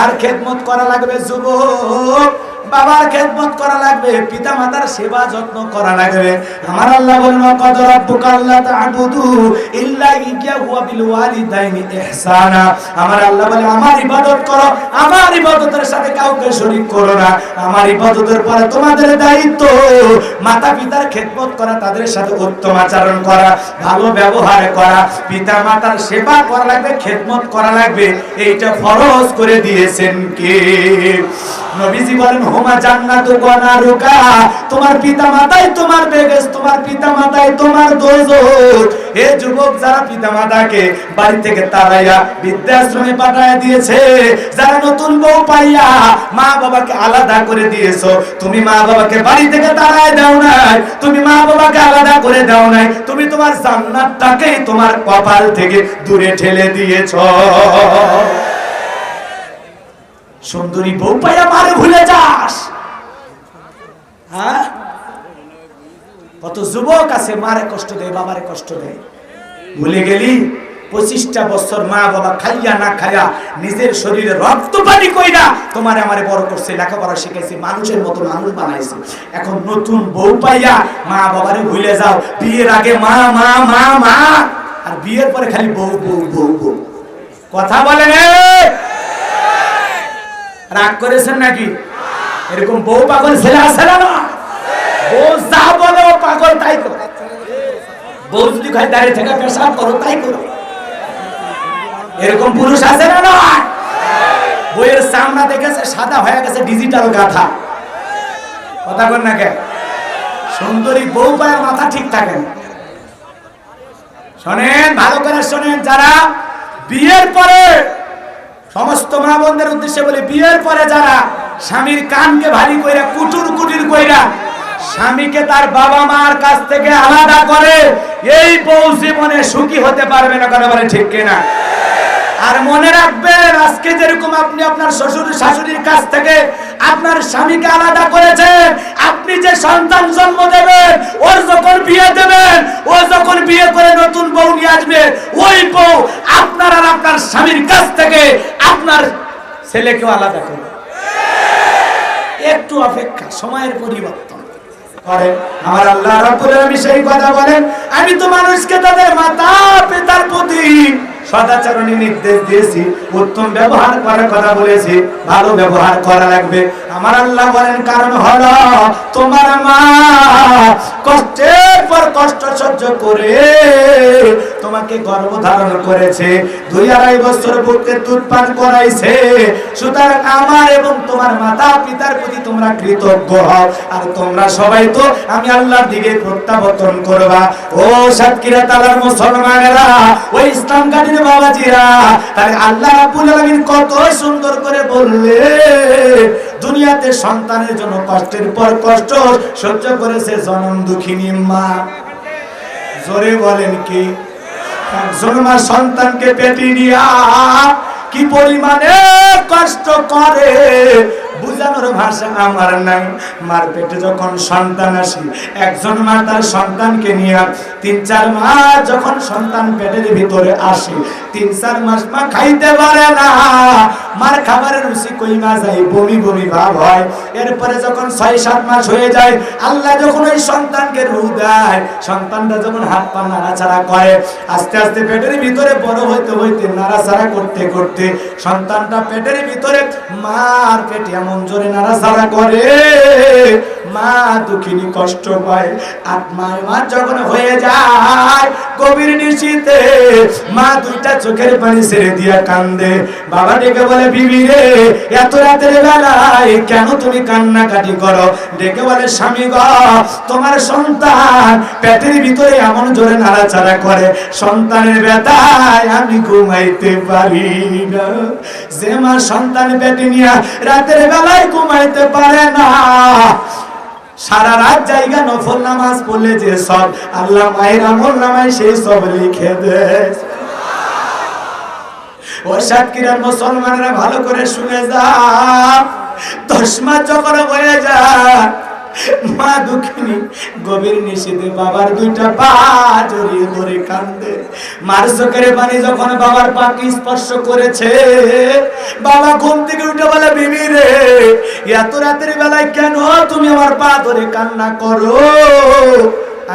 আর খেদমত করা লাগবে যুবক। বাবার খেদমত করা লাগবে পিতা মাতার সেবা যত্ন করা লাগবে। আমার আল্লাহ বলেন কদ রাব্বুকা আল্লাহ তা'বুদু ইল্লা ইয়াহু বিল ওয়ালিদাইনি ইহসানা। আমার আল্লাহ বলে, আমার ইবাদত করো, আমার ইবাদতের সাথে কাউকে শরীক করো না। আমার ইবাদতের পরে তোমাদের দায়িত্ব মাতা পিতার খেদমত করা, তাদের সাথে উত্তম আচরণ করা, ভালো ব্যবহার করা পিতা মাতার সেবা করা লাগবে, খেদমত করা লাগবে। এইটা ফরজ করে দিয়েছেন কে? নবীজি বলেন, হোমা জান্নাত গনারুকা তোমার পিতা মাতাই তোমার বেগেস তোমার পিতা মাতাই তোমার দোজক এ যুবক, যারা পিতা মাতাকে বাড়ি থেকে তাড়াইয়া বৃদ্ধাশ্রমে পাঠায় দিয়েছে, যারা নতুন বউ পাইয়া মা বাবাকে আলাদা করে দিয়েছ, তুমি মা বাবাকে বাড়ি থেকে তাড়ায় দাও নাই, তুমি মা বাবাকে আলাদা করে দাও নাই, তুমি তোমার জান্নাতটাকেই তোমার কপাল থেকে দূরে ঠেলে দিয়েছ। সুন্দরী বউ পাইয়া মারে ভুলে যাস। হ্যাঁ? কত যুবক আছে, মারে কষ্ট দেয়, বাবারে কষ্ট দেয়। ভুলে গেলি? পঁচিশটা বছর মা বাবা খাইয়া না খাইয়া নিজের শরীরে রক্ত পানি কইরা তোমার আমারে বড় করছে, লেখাপড়া মানুষের মতো মানুষ বানাইছে। এখন নতুন বউ পাইয়া মা বাবারে ভুলে যাও, বিয়ের আগে মা মা মা মা, আর বিয়ের পরে খালি বউ বউ বউ বউ। কথা এই! রাগ করেছেন নাকি? এরকম বউ পাগল ছেলে আছে না? বউ যা বলে পাগল, তাই করো। বউ যদি খাই দাঁড়িয়ে থেকে পেশাব করো, তাই করো। এরকম পুরুষ আছে না না বইয়ের সামনা দেখেছে, সাদা হয়ে গেছে ডিজিটাল গাথা। কথা বল না কে সুন্দরী বউ পায়ের মাথা ঠিক থাকে না। শোনেন, ভালো করে শোনেন, যারা বিয়ের পরে সমস্ত মা বোনদের উদ্দেশ্যে বলি, বিয়ের পরে যারা স্বামীর কানকে ভারী কইরা, কুটুর কুটির কইরা স্বামীকে তার বাবা মার কাছ থেকে আলাদা করে, এই বউ জীবনে সুখী হতে পারবে না, কথা বলে ঠিক কিনা? আর মনে রাখবেন, আজকে যেরকম আপনি আপনার শ্বশুর শাশুড়ির কাছ থেকে আপনার স্বামীকে আলাদা করেছেন আপনি সন্তান জন্ম দেবেন, ওর যখন বিয়ে দেবেন, ও যখন বিয়ে করে নতুন বউ নিয়ে আসবে, ওই বউ আপনার আর আপনার স্বামীর কাছ থেকে আপনার ছেলেকেও আলাদা করবে। একটু অপেক্ষা, সময়ের পরিবর্তন। আমি তো মানুষকে তাদের মাতা পিতার প্রতি সদাচরণী নির্দেশ দিয়েছি, উত্তম ব্যবহার করার কথা বলেছি, ভালো ব্যবহার করা লাগবে। আমার আল্লাহ বলেন, কারণ হলো তোমার মা কষ্টের পর কষ্ট সহ্য করে তোমাকে গর্ভধারণ করেছে, দুই আড়াই বছর বুকে করাইছে। সুতরাং আমার এবং তোমার মাতা পিতার প্রতি তোমরা কৃতজ্ঞ হও। আর তোমরা সবাই তো আমি আল্লাহর দিকে প্রত্যাবর্তন করবা। ও সাতক্ষীরা তালার মুসলমানেরা, ওই ইসলাম গাড়ির বাবাজিরা, তাহলে আল্লাহ রাব্বুল আলামিন কত সুন্দর করে বললে, দুনিয়াতে সন্তানের জন্য কষ্টের পর কষ্ট, সহ্য করেছে জনম দুঃখিনী মা। জোরে বলেন কি? একজন সন্তানকে পেটে নিয়া কি পরিমাণে কষ্ট করে বুঝানোর ভাষা আমার নাই। মার পেটে যখন সন্তান আসি, একজন মা তার সন্তানকে নিয়ে তিন চার মাস যখন সন্তান পেটের ভিতরে আসে, তিন চার মাস মা খাইতে পারে না। মার খাবারের রুচি কই মা যায়? বমি বমি ভাব হয়। এরপরে যখন ছয় সাত মাস হয়ে যায়, আল্লাহ যখন ওই সন্তানকে রু দেয়, সন্তানটা যখন হাত পা নাড়াচাড়া করে, আস্তে আস্তে পেটের ভিতরে বড় হইতে হইতে নাড়াচাড়া করতে করতে সন্তানটা পেটের ভিতরে মার পেটে এমন জোরে নাড়াচাড়া করে। মা দুঃখিনী কষ্ট পায় আট মাস মাস যখন হয়ে যায় নিশীতে মা দুইটা চোখের পানি দিয়া কান্দে। বাবা ডেকে বলে, বিবি রে, এত রাতের বেলায় কেন তুমি কান্নাকাটি করো? ডেকে বলে, স্বামী গ, তোমার সন্তান পেটের ভিতরে এমন জোরে নাড়াচাড়া করে, সন্তানের ব্যথায় আমি ঘুমাইতে পারি না। যে মা সন্তান পেটে নিয়ে রাতের বেলায় ঘুমাইতে পারে না সারা রাত জায়গা নফল নামাজ পড়লে যে সব আল্লাহ মায়ের আমল নামায় সেই সব লিখে দেয় ও সাতক্ষীরার মুসলমানেরা ভালো করে শুনে যা। দশ মাস যখন হয়ে যায় মা দুঃখিনী, গভীর নিষেধে বাবার দুইটা পা জড়িয়ে ধরে কান্দে মার চোখের পানি যখন বাবার পাকে স্পর্শ করেছে, বাবা ঘুম থেকে উঠে বলে, বিবি রে, এত রাতের বেলায় কেন তুমি আমার পা ধরে কান্না করো?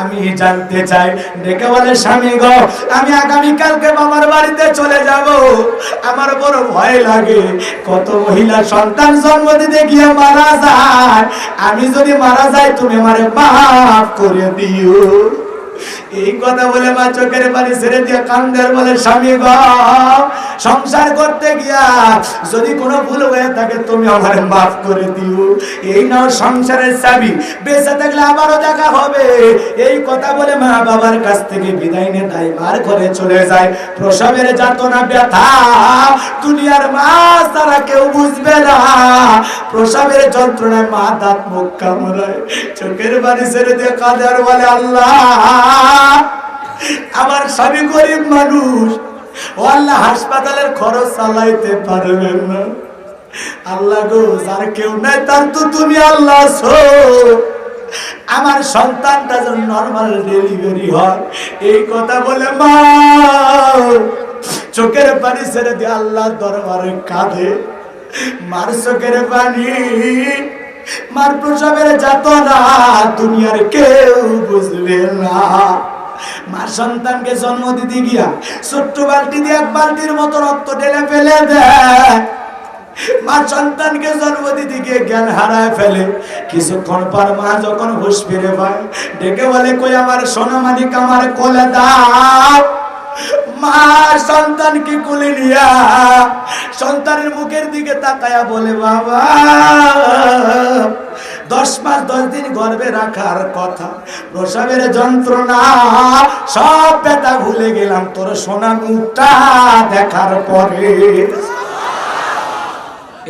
আমি জানতে চাই ডেকে বলে স্বামী গো, আমি আগামী কালকে বাবার বাড়িতে চলে যাব। আমার বড় ভয় লাগে, কত মহিলা সন্তান জন্ম দিতে গিয়ে মারা যায়। আমি যদি মারা যাই, তুমি আমার মাফ করে দিও। এই কথা বলে মা চোখের পানি ছেড়ে দিয়ে কান্দের বলে, স্বামী সংসার করতে গিয়া যদি কোনো ভুল হয়ে থাকে তুমি মাফ করে দিও। এই নাও সংসারের চাবি, বেঁচে থাকলে আবারও দেখা হবে। এই কথা বলে মা বাবার কাছ থেকে বিদায় তাই মার ঘরে চলে যায়। প্রসবের যাতনা, ব্যথা দুনিয়ার মা তারা কেউ বুঝবে না। প্রসবের যন্ত্রণায় মা দাঁত মুখ কামড়ায়, চোখের বাড়ি ছেড়ে দিয়ে কাঁদে বলে, আল্লাহ আমার স্বামী গরিব মানুষ। ও আল্লাহ হাসপাতালের খরচ চালাইতে পারবেন না। আল্লাহ গো, যার কেউ নাই, তার তো তুমি আল্লাহ আমার সন্তানটা যেন নর্মাল ডেলিভারি হয়। এই কথা বলে মা, চোখের পানি ছেড়ে দিয়ে আল্লাহ দরবারে কাঁধে মার চোখের পানি মার প্রসবের যাতনা দুনিয়ার কেউ বুঝবে না। মার সন্তানকে জন্ম দিতে গিয়া ছোট্ট বালতি দিয়ে এক বালতির মতো রক্ত ঢেলে ফেলে দেয় মা সন্তানকে জন্ম দিতে গিয়ে জ্ঞান হারায় ফেলে। কিছুক্ষণ পর মা যখন হুশ ফিরে পায়, ডেকে বলে, কই আমার সোনা মানিক আমার কোলে দাও। মা সন্তানকে কোলে নিয়া সন্তানের মুখের দিকে তাকায়া বলে, বাবা, দশ মাস দশ দিন গর্ভে রাখার কথা, প্রসবের যন্ত্রণা, সব ব্যথা ভুলে গেলাম, তোর সোনা মুখটা দেখার পরে।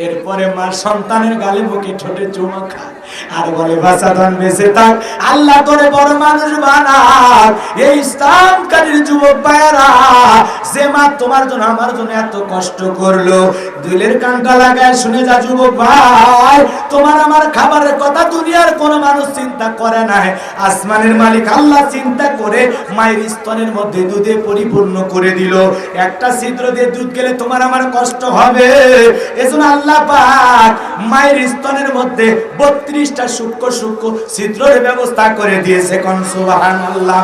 এরপরে মা সন্তানের গালে মুখে ঠোঁটে চুমা খায়। আর বলে বাসাধন বেঁচে থাক, আল্লাহ তোরে বড় মানুষ বানাক। এই ইসলামকারীর যুবক ভাইয়েরা, যে মা তোমার জন্য, আমার জন্য এত কষ্ট করল। দিলের কানটা লাগায় শুনে যা যুবক ভাই, তোমার আমার খাবারের কথা দুনিয়ার কোন মানুষ চিন্তা করে না আসমানের মালিক আল্লাহ চিন্তা করে মায়ের স্তনের মধ্যে দুধে পরিপূর্ণ করে দিল। একটা ছিদ্র দিয়ে দুধ গেলে তোমার আমার কষ্ট হবে। এজন্য আল্লাহ পাক মায়ের স্তনের মধ্যে সূক্ষ্ম সূক্ষ্ম ছিদ্রের ব্যবস্থা করে দিয়েছে কোন সুবহানাল্লাহ।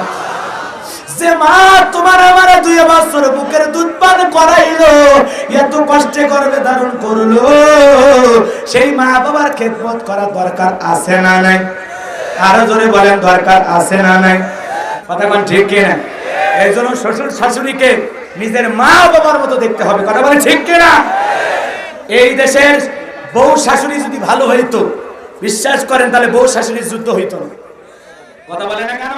যে মা, তোমার আমার দুই বছর বুকের দুধ পান করাইলো, এত কষ্টে করবে ধারণ করল। সেই মা বাবার খেদমত করা দরকার আছে না নাই? আরও জোরে বলেন, দরকার আছে না নাই? কথা কোন ঠিক কিনা? এই জন্য শ্বশুর শাশুড়িকে নিজের মা বাবার মতো দেখতে হবে। কথা বলে ঠিক কিনা? এই দেশের বউ শাশুড়ি যদি ভালো হইতো বিশ্বাস করেন তাহলে বউ শাশুড়ির যুদ্ধ হইতো না। কথা বলে না কেন?